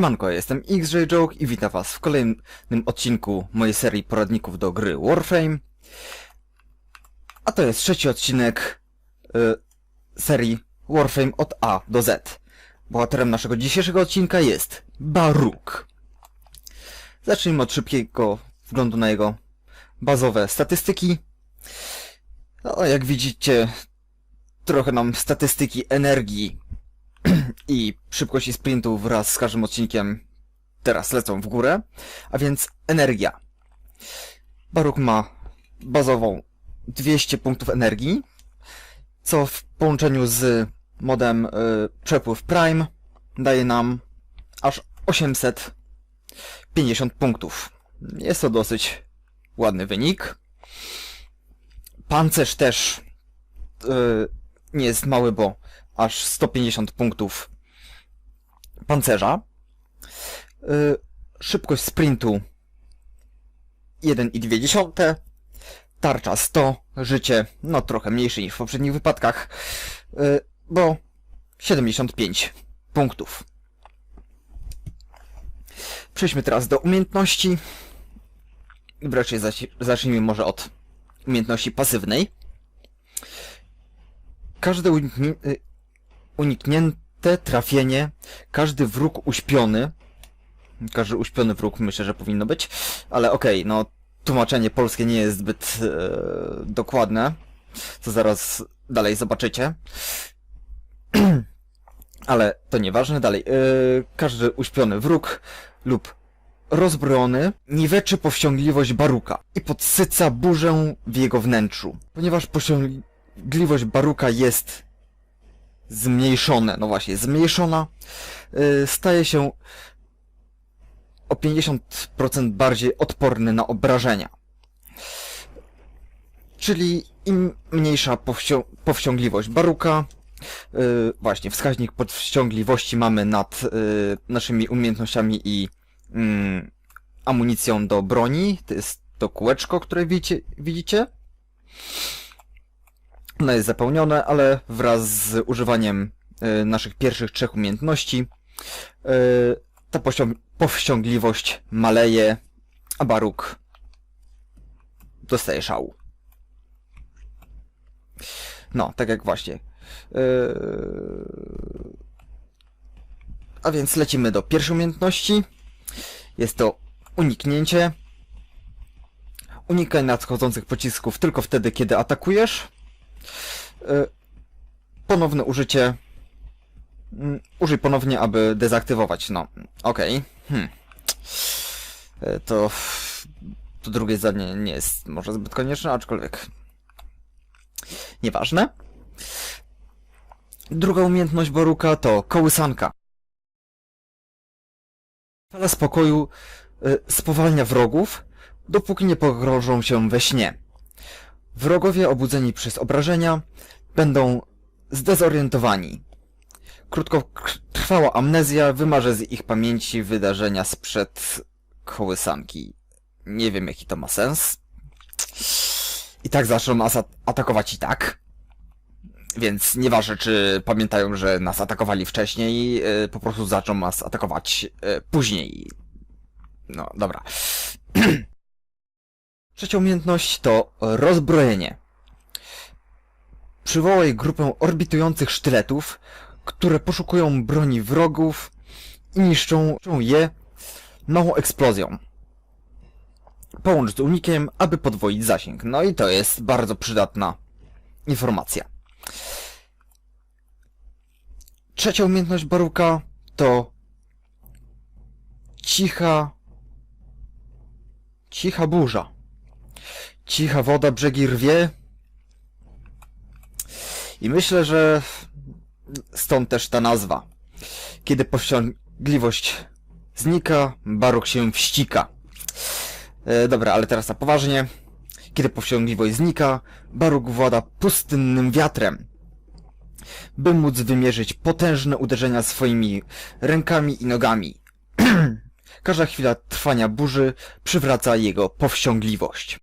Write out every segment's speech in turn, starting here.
Siemanko, jestem XJ Joke i witam was w kolejnym odcinku mojej serii poradników do gry Warframe. A to jest trzeci odcinek y, serii Warframe od A do Z. Bohaterem naszego dzisiejszego odcinka jest Baruk. Zacznijmy od szybkiego wglądu na jego bazowe statystyki. No, jak widzicie, trochę nam statystyki energii i szybkości sprintu wraz z każdym odcinkiem teraz lecą w górę, a więc energia. Baruk ma bazową 200 punktów energii, co w połączeniu z modem y, przepływ Prime daje nam aż 850 punktów. Jest to dosyć ładny wynik. Pancerz też y, nie jest mały, bo aż 150 punktów pancerza. Yy, szybkość sprintu 1,2. Tarcza 100. Życie no trochę mniejsze niż w poprzednich wypadkach, yy, bo 75 punktów. Przejdźmy teraz do umiejętności. Wreszcie zacznijmy może od umiejętności pasywnej. Każde uniknie- uniknięte trafienie, każdy wróg uśpiony, każdy uśpiony wróg myślę, że powinno być, ale okej, no tłumaczenie polskie nie jest zbyt e, dokładne, co zaraz dalej zobaczycie. ale to nieważne, dalej. E, każdy uśpiony wróg lub rozbrojony niweczy powściągliwość Baruka i podsyca burzę w jego wnętrzu. Ponieważ powściągliwość Baruka jest zmniejszone, no właśnie, zmniejszona, yy, staje się o 50% bardziej odporny na obrażenia. Czyli im mniejsza powścią powściągliwość baruka, yy, właśnie, wskaźnik powściągliwości mamy nad yy, naszymi umiejętnościami i yy, amunicją do broni, to jest to kółeczko, które widzicie, widzicie. Ono jest zapełnione, ale wraz z używaniem y, naszych pierwszych trzech umiejętności y, ta powścią- powściągliwość maleje, a Baruk dostaje szału. No, tak jak właśnie. Yy... A więc lecimy do pierwszej umiejętności. Jest to uniknięcie. Unikaj nadchodzących pocisków tylko wtedy, kiedy atakujesz. E, Ponowne użycie. Mm, Użyj ponownie, aby dezaktywować. No, okej. Hmm. E, To... To drugie zdanie nie jest może zbyt konieczne, aczkolwiek... Nieważne. Druga umiejętność Boruka to kołysanka. Fala spokoju y, spowalnia wrogów, dopóki nie pogrożą się we śnie. Wrogowie obudzeni przez obrażenia będą zdezorientowani. Krótkotrwała amnezja wymaże z ich pamięci wydarzenia sprzed kołysanki. Nie wiem jaki to ma sens. I tak zaczną nas at- atakować i tak. Więc nieważne czy pamiętają, że nas atakowali wcześniej, yy, po prostu zaczną nas atakować yy, później. No, dobra. Trzecia umiejętność to rozbrojenie. Przywołaj grupę orbitujących sztyletów, które poszukują broni wrogów i niszczą je małą eksplozją. Połącz z unikiem, aby podwoić zasięg. No i to jest bardzo przydatna informacja. Trzecia umiejętność Baruka to cicha cicha burza. Cicha woda brzegi rwie. I myślę, że stąd też ta nazwa. Kiedy powściągliwość znika, Baruk się wścika. E, dobra, ale teraz na poważnie. Kiedy powściągliwość znika, Baruk włada pustynnym wiatrem. By móc wymierzyć potężne uderzenia swoimi rękami i nogami. Każda chwila trwania burzy przywraca jego powściągliwość.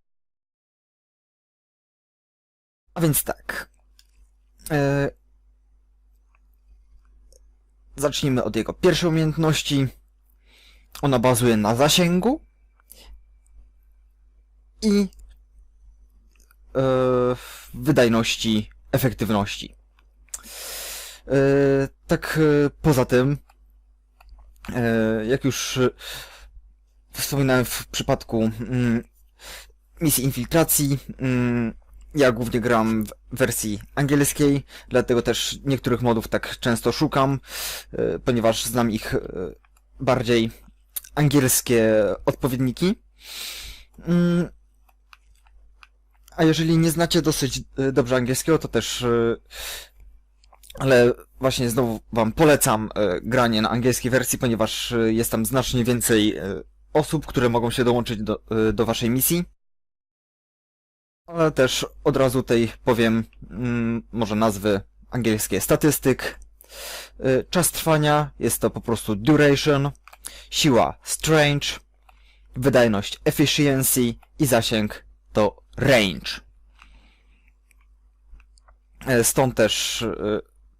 A więc tak. E... Zacznijmy od jego pierwszej umiejętności. ona bazuje na zasięgu i e, wydajności, efektywności. E, tak e, poza tym, e, jak już e, wspominałem w przypadku mm, misji infiltracji, mm, ja głównie gram w wersji angielskiej, dlatego też niektórych modów tak często szukam, e, ponieważ znam ich e, bardziej angielskie odpowiedniki. Mm, A jeżeli nie znacie dosyć e, dobrze angielskiego, to też. Ale właśnie znowu Wam polecam granie na angielskiej wersji, ponieważ jest tam znacznie więcej osób, które mogą się dołączyć do, do Waszej misji. Ale też od razu tej powiem mm, może nazwy angielskie statystyk. E, Czas trwania jest to po prostu duration, siła strange, wydajność efficiency i zasięg to range. E, Stąd też e,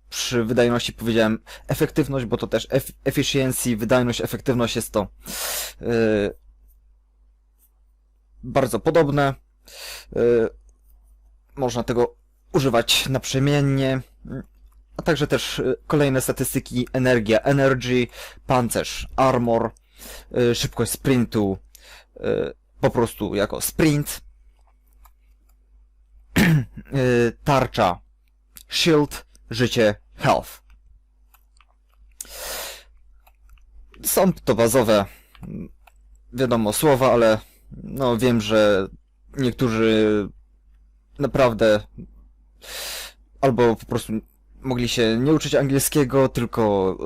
przy wydajności powiedziałem efektywność, bo to też eff- efficiency, wydajność, efektywność jest to e, bardzo podobne. E, Można tego używać naprzemiennie. A także też e, kolejne statystyki energia, energy, pancerz, armor, e, szybkość sprintu, po prostu jako sprint, tarcza, shield, życie, health. Są to bazowe, mm, wiadomo, słowa, ale no wiem, że niektórzy naprawdę albo po prostu mogli się nie uczyć angielskiego, tylko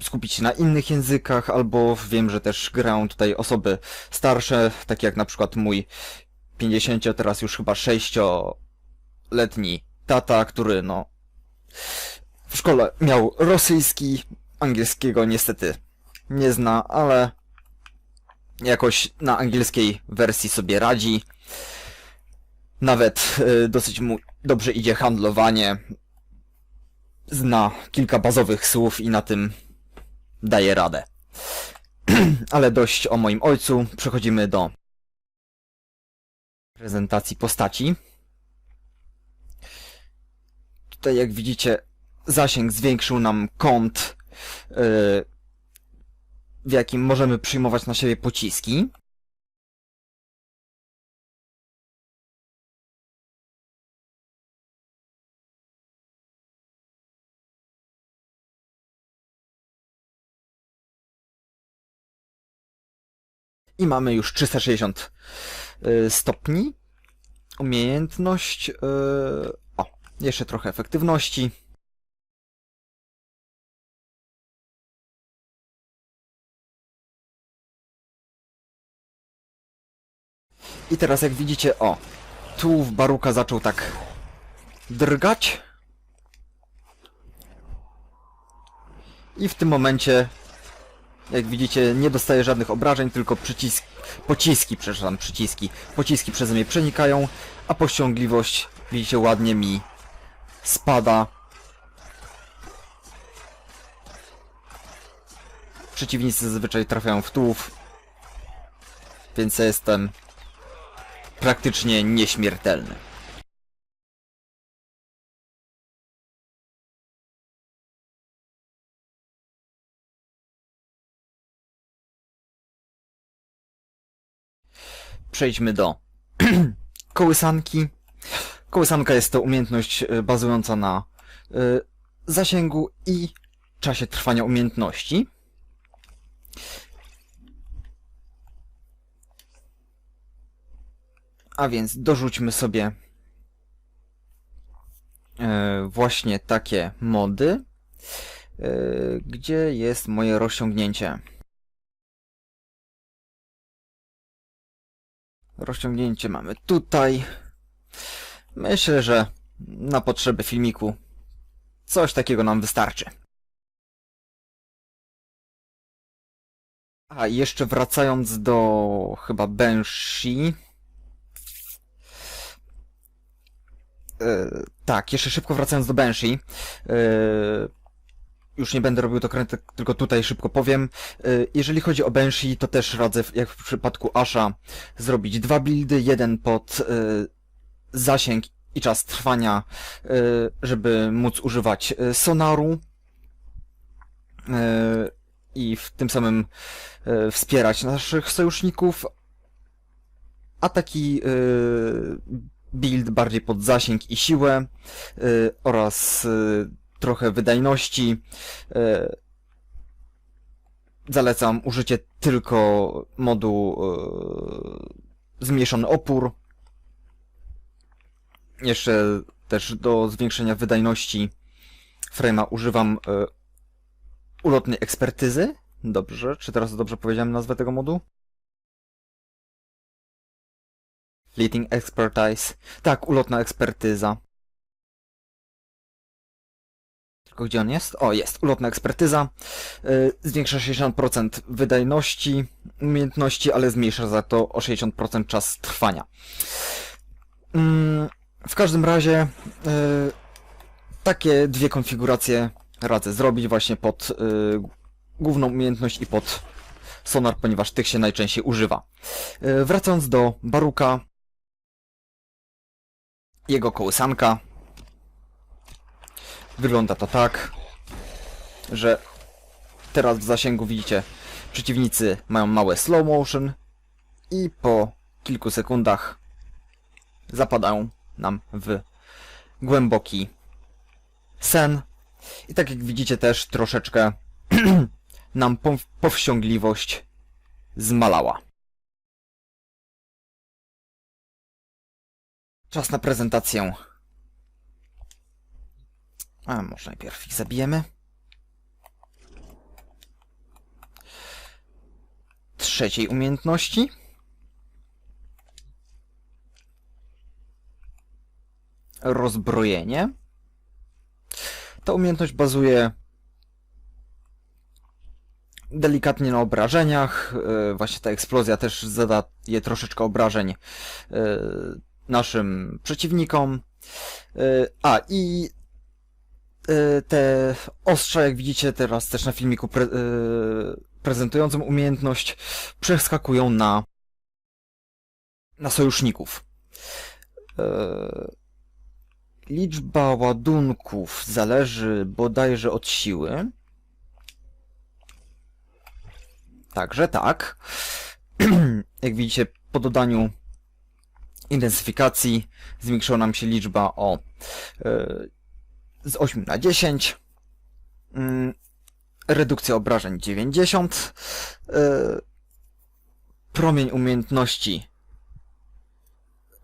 y, skupić się na innych językach, albo wiem, że też grają tutaj osoby starsze, takie jak na przykład mój 50, teraz już chyba 6-letni tata, który no w szkole miał rosyjski, angielskiego niestety nie zna, ale jakoś na angielskiej wersji sobie radzi. Nawet y, dosyć mu dobrze idzie handlowanie. Zna kilka bazowych słów i na tym daje radę. Ale dość o moim ojcu. Przechodzimy do prezentacji postaci. Tutaj jak widzicie zasięg zwiększył nam kąt, y, w jakim możemy przyjmować na siebie pociski. I mamy już 360 y, stopni. Umiejętność. y, O, jeszcze trochę efektywności. I teraz jak widzicie, o, tułów Baruka zaczął tak drgać. I w tym momencie, jak widzicie, nie dostaję żadnych obrażeń, tylko przycisk, pociski, przepraszam, przyciski, pociski przeze mnie przenikają, a powściągliwość, widzicie, ładnie mi spada. Przeciwnicy zazwyczaj trafiają w tułów, więc ja jestem praktycznie nieśmiertelny. Przejdźmy do kołysanki. Kołysanka jest to umiejętność e, bazująca na e, zasięgu i czasie trwania umiejętności. A więc dorzućmy sobie e, właśnie takie mody, e, gdzie jest moje rozciągnięcie. Rozciągnięcie mamy tutaj. Myślę, że na potrzeby filmiku coś takiego nam wystarczy. A jeszcze wracając do chyba Banshee. E, tak, jeszcze szybko wracając do Banshee. E, już nie będę robił dokrętek, tylko tutaj szybko powiem. Y, Jeżeli chodzi o Banshee, to też radzę, jak w przypadku Asha, zrobić dwa buildy, jeden pod zasięg i czas trwania, żeby móc używać sonaru i w tym samym wspierać naszych sojuszników, a taki build bardziej pod zasięg i siłę y, oraz y, trochę wydajności. y, Zalecam użycie tylko modu y, zmniejszony opór. Jeszcze też do zwiększenia wydajności frame'a używam ulotnej ekspertyzy. Dobrze, czy teraz dobrze powiedziałem nazwę tego modu? Fleeting Expertise. Tak, ulotna ekspertyza. Tylko gdzie on jest? O, jest. Ulotna ekspertyza. Yy, zwiększa 60% wydajności umiejętności, ale zmniejsza za to o 60% czas trwania. Mm, w każdym razie yy, takie dwie konfiguracje radzę zrobić właśnie pod yy, główną umiejętność i pod sonar, ponieważ tych się najczęściej używa. Wracając do Baruka, jego kołysanka. Wygląda to tak, że teraz w zasięgu widzicie, przeciwnicy mają małe slow motion i po kilku sekundach zapadają nam w głęboki sen. I tak jak widzicie też troszeczkę nam pow- powściągliwość zmalała. Czas na prezentację. A może najpierw ich zabijemy. Trzeciej umiejętności. Rozbrojenie. Ta umiejętność bazuje delikatnie na obrażeniach. Yy, Właśnie ta eksplozja też zadaje troszeczkę obrażeń yy, naszym przeciwnikom. Yy, A i yy, te ostrza, jak widzicie teraz też na filmiku pre, yy, prezentującym umiejętność, przeskakują na, na sojuszników. Liczba ładunków zależy bodajże od siły. Także tak. Jak widzicie, po dodaniu intensyfikacji zwiększyła nam się liczba o yy, z 8 na 10. Yy, redukcja obrażeń 90. Yy, promień umiejętności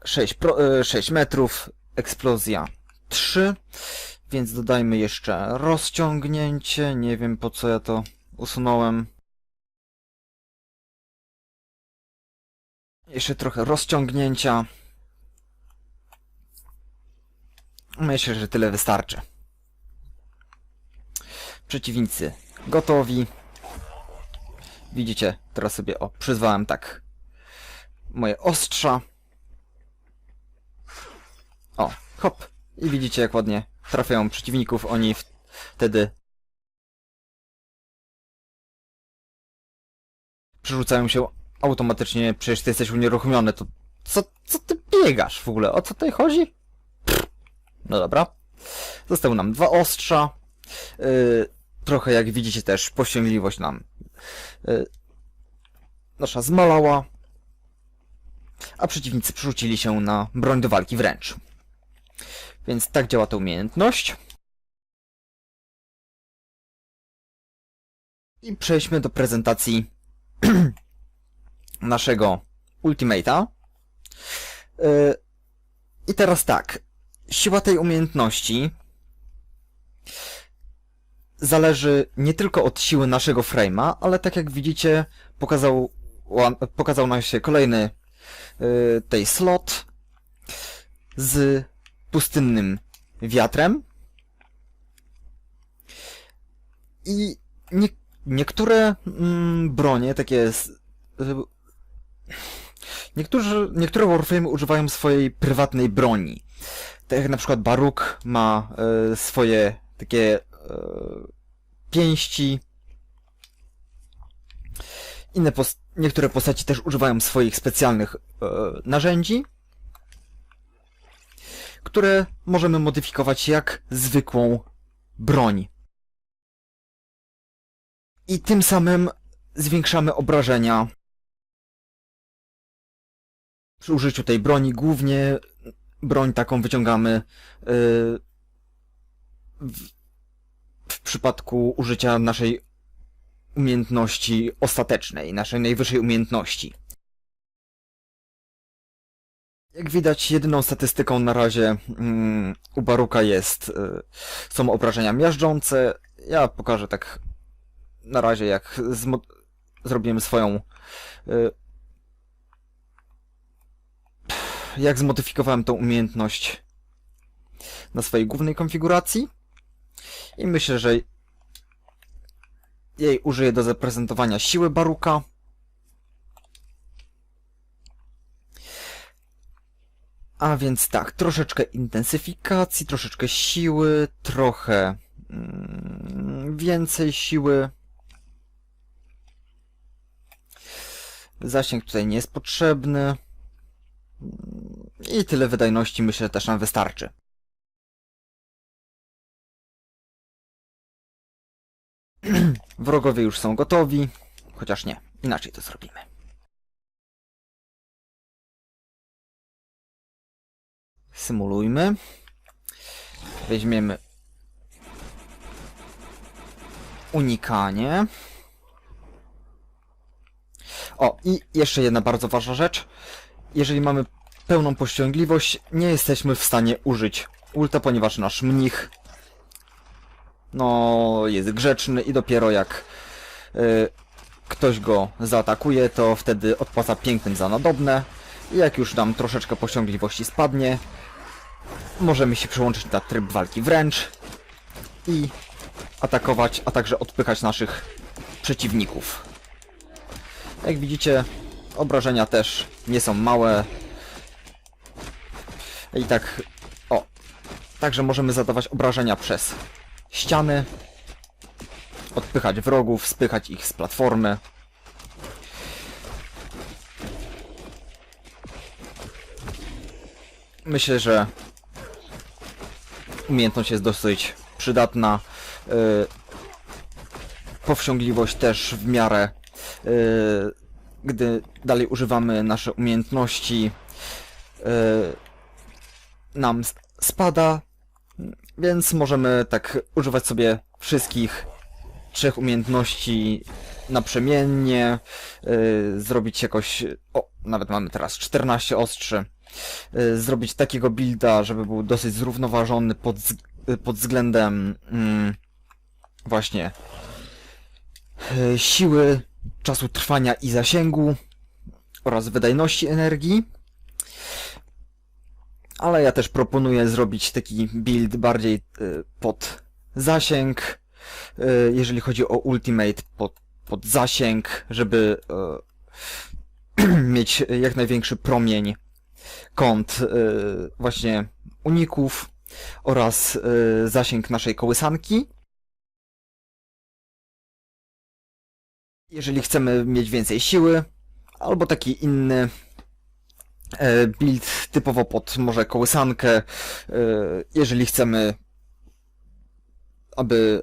6, pro, yy, 6 metrów. Eksplozja 3. Więc dodajmy jeszcze rozciągnięcie. Nie wiem po co ja to usunąłem. Jeszcze trochę rozciągnięcia. Myślę, że tyle wystarczy. Przeciwnicy gotowi. Widzicie, teraz sobie o, przyzwałem tak moje ostrza. O, hop. I widzicie, jak ładnie trafiają przeciwników. Oni wtedy przerzucają się automatycznie, przecież ty jesteś unieruchomiony, to co, co ty biegasz w ogóle? O co tutaj chodzi? No dobra. Zostały nam dwa ostrza. Yy, trochę jak widzicie też posięgliwość nam yy, nasza zmalała. A przeciwnicy przerzucili się na broń do walki wręcz. Więc tak działa ta umiejętność. I przejdźmy do prezentacji naszego Ultimate'a. Yy, I teraz tak. Siła tej umiejętności zależy nie tylko od siły naszego frame'a, ale tak jak widzicie, pokazał, pokazał nam się kolejny yy, tej slot z pustynnym wiatrem. I nie, niektóre mm, bronie, takie y, Niektórzy, niektóre Warframe używają swojej prywatnej broni. Tak jak na przykład Baruk ma e, swoje takie e, pięści. Inne pos niektóre postaci też używają swoich specjalnych e, narzędzi, które możemy modyfikować jak zwykłą broń. I tym samym zwiększamy obrażenia przy użyciu tej broni. Głównie broń taką wyciągamy yy, w, w przypadku użycia naszej umiejętności ostatecznej, naszej najwyższej umiejętności. Jak widać, jedyną statystyką na razie mm, u Baruka jest, y, są obrażenia miażdżące. Ja pokażę tak na razie, jak zrobiłem swoją. Y, jak zmodyfikowałem tą umiejętność na swojej głównej konfiguracji. I myślę, że jej użyję do zaprezentowania siły Baruka. A więc tak, troszeczkę intensyfikacji, troszeczkę siły, trochę mm, więcej siły. Zasięg tutaj nie jest potrzebny. I tyle wydajności myślę też nam wystarczy. Wrogowie już są gotowi, chociaż nie, inaczej to zrobimy. Symulujmy. Weźmiemy unikanie. O, i jeszcze jedna bardzo ważna rzecz. Jeżeli mamy pełną pościągliwość, nie jesteśmy w stanie użyć ulta, ponieważ nasz mnich no, jest grzeczny i dopiero jak y, ktoś go zaatakuje, to wtedy odpłaca pięknym za nadobne. I jak już nam troszeczkę pościągliwości spadnie, możemy się przyłączyć na tryb walki wręcz i atakować, a także odpychać naszych przeciwników. Jak widzicie, obrażenia też nie są małe. I tak, o, także możemy zadawać obrażenia przez ściany, odpychać wrogów, spychać ich z platformy. Myślę, że umiejętność jest dosyć przydatna. Yy, powściągliwość też w miarę, yy, gdy dalej używamy nasze umiejętności, yy, nam spada, więc możemy tak używać sobie wszystkich trzech umiejętności naprzemiennie, yy, zrobić jakoś, o, nawet mamy teraz 14 ostrzy, yy, zrobić takiego builda, żeby był dosyć zrównoważony pod, pod względem mm, właśnie yy, siły, czasu trwania i zasięgu oraz wydajności energii. Ale ja też proponuję zrobić taki build bardziej y, pod zasięg, y, jeżeli chodzi o ultimate, pod, pod zasięg, żeby y, mieć jak największy promień kąt właśnie uników oraz zasięg naszej kołysanki. Jeżeli chcemy mieć więcej siły, albo taki inny e, build typowo pod może kołysankę, e, jeżeli chcemy, aby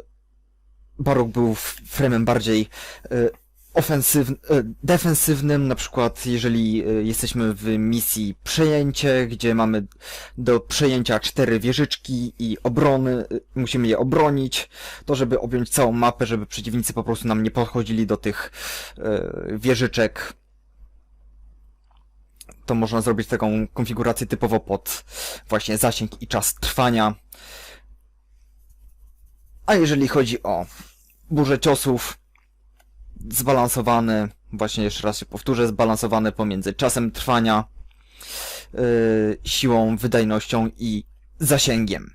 Barok był frame'em bardziej e, ofensywnym, defensywnym, na przykład jeżeli e, jesteśmy w misji przejęcie, gdzie mamy do przejęcia cztery wieżyczki i obrony, e, musimy je obronić, to żeby objąć całą mapę, żeby przeciwnicy po prostu nam nie podchodzili do tych e, wieżyczek, to można zrobić taką konfigurację typowo pod właśnie zasięg i czas trwania. A jeżeli chodzi o burzę ciosów, zbalansowany, właśnie jeszcze raz się powtórzę, zbalansowany pomiędzy czasem trwania, yy, siłą, wydajnością i zasięgiem.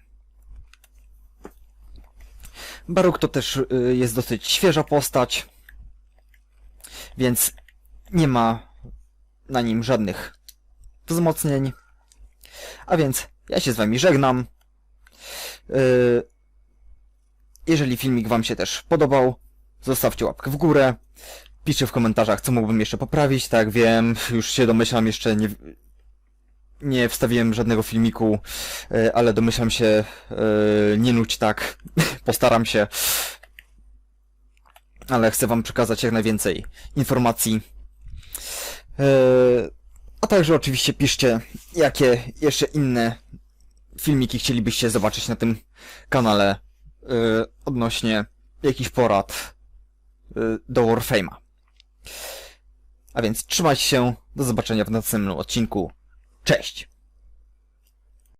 Baruk to też yy, jest dosyć świeża postać, więc nie ma na nim żadnych wzmocnień. A więc ja się z wami żegnam. Yy, Jeżeli filmik wam się też podobał, zostawcie łapkę w górę. Piszcie w komentarzach, co mógłbym jeszcze poprawić. Tak wiem, już się domyślam, jeszcze nie, nie wstawiłem żadnego filmiku, e, ale domyślam się, e, nie nudź tak, postaram się. Ale chcę wam przekazać jak najwięcej informacji. E, A także oczywiście piszcie, jakie jeszcze inne filmiki chcielibyście zobaczyć na tym kanale odnośnie jakichś porad do Warframe'a. A więc trzymajcie się, do zobaczenia w następnym odcinku. Cześć!